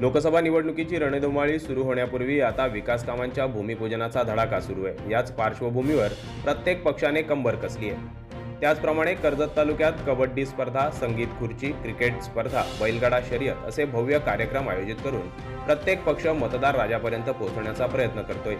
लोकसभा निवडणुकीची रणधुमाळी सुरू होण्यापूर्वी आता विकास कामांच्या भूमिपूजनाचा धडाका सुरू आहे. याच पार्श्वभूमीवर प्रत्येक पक्षाने कंबर कसली आहे. त्याचप्रमाणे कर्जत तालुक्यात कबड्डी स्पर्धा संगीत खुर्ची क्रिकेट स्पर्धा बैलगाडा शर्यत असे भव्य कार्यक्रम आयोजित करून प्रत्येक पक्ष मतदार राजापर्यंत पोहोचण्याचा प्रयत्न करतोय.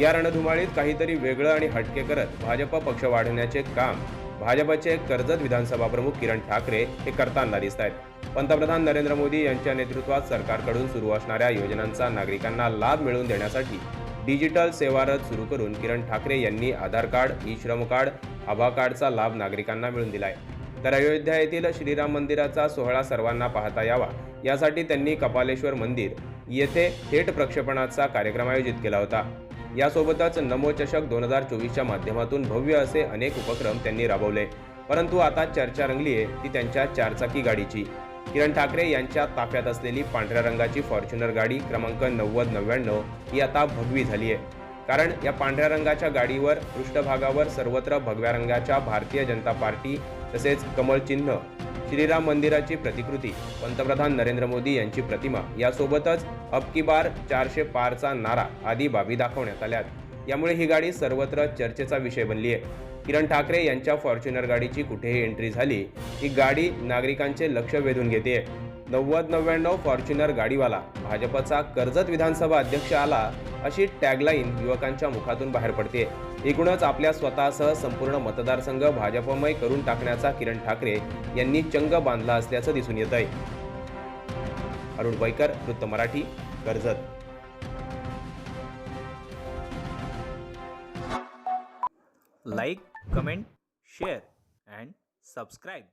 या रणधुमाळीत काहीतरी वेगळं आणि हटके करत भाजप पक्ष वाढवण्याचे काम भाजपचे कर्जत विधानसभा प्रमुख किरण ठाकरे हे करताना दिसत आहेत. पंतप्रधान नरेंद्र मोदी यांच्या नेतृत्वात सरकारकडून सुरू असणाऱ्या योजनांचा नागरिकांना लाभ मिळवून देण्यासाठी डिजिटल सेवारत सुरू करून किरण ठाकरे यांनी Aadhaar card e Shram card Abha कार्डचा लाभ नागरिकांना मिळवून दिलाय. तर अयोध्या येथील श्रीराम मंदिराचा सोहळा सर्वांना पाहता यावा यासाठी त्यांनी कपालेश्वर मंदिर येथे थेट प्रक्षेपणाचा कार्यक्रम आयोजित केला होता. यासोबतच नमोचषक दोन हजार चोवीसच्या माध्यमातून भव्य असे अनेक उपक्रम त्यांनी राबवले. परंतु आता चर्चा रंगली आहे ती त्यांच्या चारचाकी गाडीची. किरण ठाकरे यांच्या ताफ्यात असलेली पांढऱ्या रंगाची फॉर्च्युनर गाडी क्रमांक नव्वद नव्याण्णव ही आता भगवी झाली आहे. कारण या पांढऱ्या रंगाच्या गाडीवर पृष्ठभागावर सर्वत्र भगव्या रंगाच्या भारतीय जनता पार्टी तसेच कमळ चिन्ह श्रीराम मंदिराची प्रतिकृती. पंतप्रधान नरेंद्र मोदी यांची प्रतिमा. यासोबतच अब की बार चारशे पारचा नारा आदी बाबी दाखवण्यात आल्यात. यामुळे ही गाडी सर्वत्र चर्चेचा विषय बनली आहे. किरण ठाकरे यांच्या फॉर्च्युनर गाडीची कुठेही एंट्री झाली ही गाडी नागरिकांचे लक्ष वेधून घेते नव्वद नव्याण्णव फॉर्च्युनर गाडीवाला भाजपचा कर्जत विधानसभा अध्यक्ष आला अशी टॅगलाईन युवकांच्या मुखातून बाहेर पडते एकूणच आपल्या स्वतःसह संपूर्ण मतदारसंघ भाजपमय करून टाकण्याचा किरण ठाकरे यांनी चंग बांधला असल्याचं दिसून येत आहे अरुण बैकर वृत्त Marathi Karjat. Like comment share and subscribe.